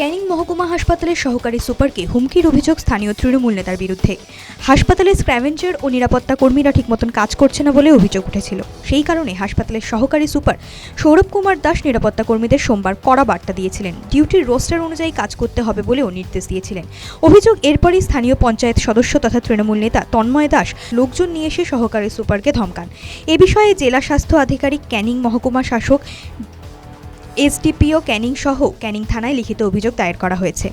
ক্যানিং মহকুমা হাসপাতালের সহকারী সুপারকে হুমকির অভিযোগ স্থানীয় তৃণমূল নেতার বিরুদ্ধে। হাসপাতালের স্ক্র্যাভেঞ্জার ও নিরাপত্তা কর্মীরা ঠিক মতন কাজ করছে না বলে অভিযোগ উঠেছিল। সেই কারণে হাসপাতালের সহকারী সুপার সৌরভ কুমার দাস নিরাপত্তা কর্মীদের সোমবার কড়া বার্তা দিয়েছিলেন। ডিউটির রোস্টার অনুযায়ী কাজ করতে হবে বলেও নির্দেশ দিয়েছিলেন। অভিযোগ এরপরই স্থানীয় পঞ্চায়েত সদস্য তথা তৃণমূল নেতা তন্ময় দাস লোকজন নিয়ে এসে সহকারী সুপারকে ধমকান। এ বিষয়ে জেলা স্বাস্থ্য আধিকারিক ক্যানিং মহকুমা শাসক এসডিপিও, ক্যানিং সহ ক্যানিং থানায় লিখিত অভিযোগ দায়ের করা হয়েছে।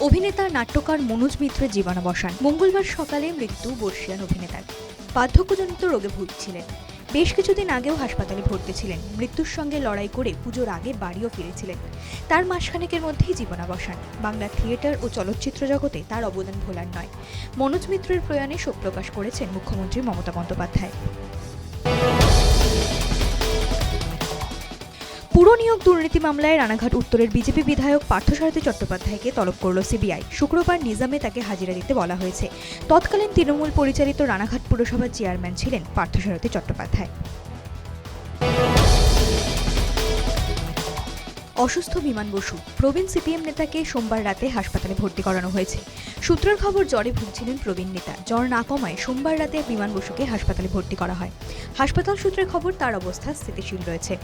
অভিনেতা নাট্যকার মনোজ মিত্রের জীবনাবসান। মঙ্গলবার সকালে মৃত্যু বর্ষিয়ান অভিনেতার। বার্ধক্যজনিত রোগে ভুগছিলেন। বেশ কিছুদিন আগেও হাসপাতালে ভর্তি ছিলেন। মৃত্যুর সঙ্গে লড়াই করে পুজোর আগে বাড়িও ফিরেছিলেন। তার মাসখানেকের মধ্যেই জীবনাবসান। বাংলা থিয়েটার ও চলচ্চিত্র জগতে তার অবদান ভোলার নয়। মনোজ মিত্রের প্রয়াণে শোক প্রকাশ করেছেন মুখ্যমন্ত্রী মমতা বন্দ্যোপাধ্যায়। পুর নিয়োগ দুর্নীতি মামলায় রানাঘাট উত্তরের বিজেপি বিধায়ক পার্থসারথী চট্টোপাধ্যায়কে তলব করল সিবিআই। শুক্রবার নিজামে তাকে হাজিরা দিতে বলা হয়েছে। তৎকালীন তৃণমূল পরিচালিত রানাঘাট পুরসভার চেয়ারম্যান ছিলেন পার্থসারথী চট্টোপাধ্যায়। অসুস্থ বিমান বসু, প্রবীণ সিপিএম নেতাকে সোমবার রাতে হাসপাতালে ভর্তি করানো হয়েছে। সূত্রের খবর, জ্বরে ভুগছিলেন প্রবীণ নেতা। জ্বর না কমায় সোমবার রাতে বিমান বসুকে হাসপাতালে ভর্তি করা হয়। হাসপাতাল সূত্রের খবর, তার অবস্থা স্থিতিশীল রয়েছে।